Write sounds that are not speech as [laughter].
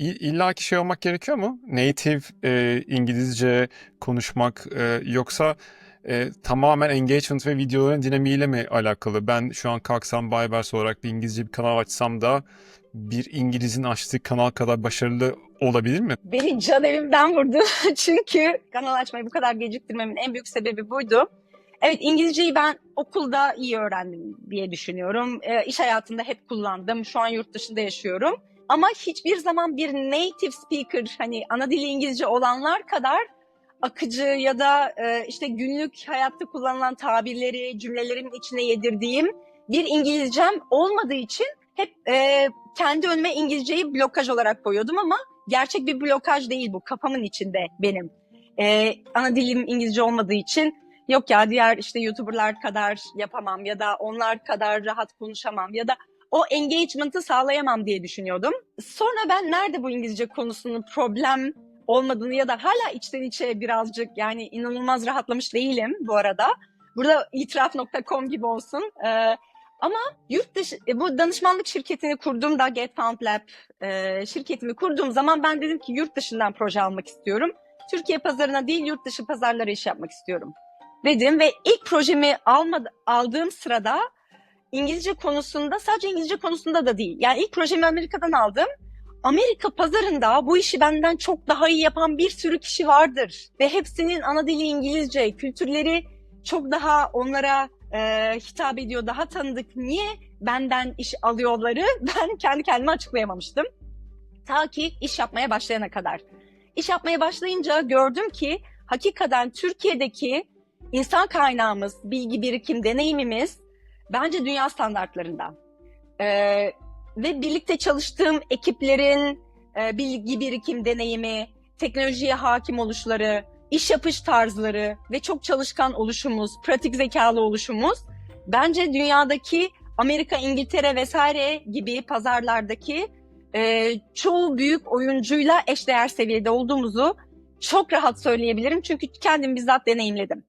İlla ki şey olmak gerekiyor mu? Native e, İngilizce konuşmak e, yoksa e, tamamen engagement ve videoların dinamiğiyle mi alakalı? Ben şu an kalksam Baybers olarak bir İngilizce bir kanal açsam da bir İngiliz'in açtığı kanal kadar başarılı olabilir mi? Beni can evimden vurdu. [laughs] Çünkü kanal açmayı bu kadar geciktirmemin en büyük sebebi buydu. Evet İngilizceyi ben okulda iyi öğrendim diye düşünüyorum. E, iş hayatında hep kullandım. Şu an yurt dışında yaşıyorum. Ama hiçbir zaman bir native speaker hani ana dili İngilizce olanlar kadar akıcı ya da e, işte günlük hayatta kullanılan tabirleri cümlelerimin içine yedirdiğim bir İngilizcem olmadığı için hep e, kendi önüme İngilizceyi blokaj olarak koyuyordum ama gerçek bir blokaj değil bu kafamın içinde benim. E, ana dilim İngilizce olmadığı için yok ya diğer işte YouTuber'lar kadar yapamam ya da onlar kadar rahat konuşamam ya da o engagement'ı sağlayamam diye düşünüyordum. Sonra ben nerede bu İngilizce konusunun problem olmadığını ya da hala içten içe birazcık yani inanılmaz rahatlamış değilim bu arada. Burada itiraf.com gibi olsun. Ee, ama yurt dışı e, bu danışmanlık şirketini kurduğumda Get Found Lab e, şirketimi kurduğum zaman ben dedim ki yurt dışından proje almak istiyorum. Türkiye pazarına değil yurt dışı pazarlara iş yapmak istiyorum dedim ve ilk projemi almadı, aldığım sırada İngilizce konusunda sadece İngilizce konusunda da değil. Yani ilk projemi Amerika'dan aldım. Amerika pazarında bu işi benden çok daha iyi yapan bir sürü kişi vardır. Ve hepsinin ana dili İngilizce, kültürleri çok daha onlara e, hitap ediyor, daha tanıdık. Niye benden iş alıyorları [laughs] ben kendi kendime açıklayamamıştım. Ta ki iş yapmaya başlayana kadar. İş yapmaya başlayınca gördüm ki hakikaten Türkiye'deki insan kaynağımız, bilgi birikim, deneyimimiz bence dünya standartlarında. Ee, ve birlikte çalıştığım ekiplerin e, bilgi birikim deneyimi, teknolojiye hakim oluşları, iş yapış tarzları ve çok çalışkan oluşumuz, pratik zekalı oluşumuz bence dünyadaki Amerika, İngiltere vesaire gibi pazarlardaki e, çoğu büyük oyuncuyla eşdeğer seviyede olduğumuzu çok rahat söyleyebilirim. Çünkü kendim bizzat deneyimledim.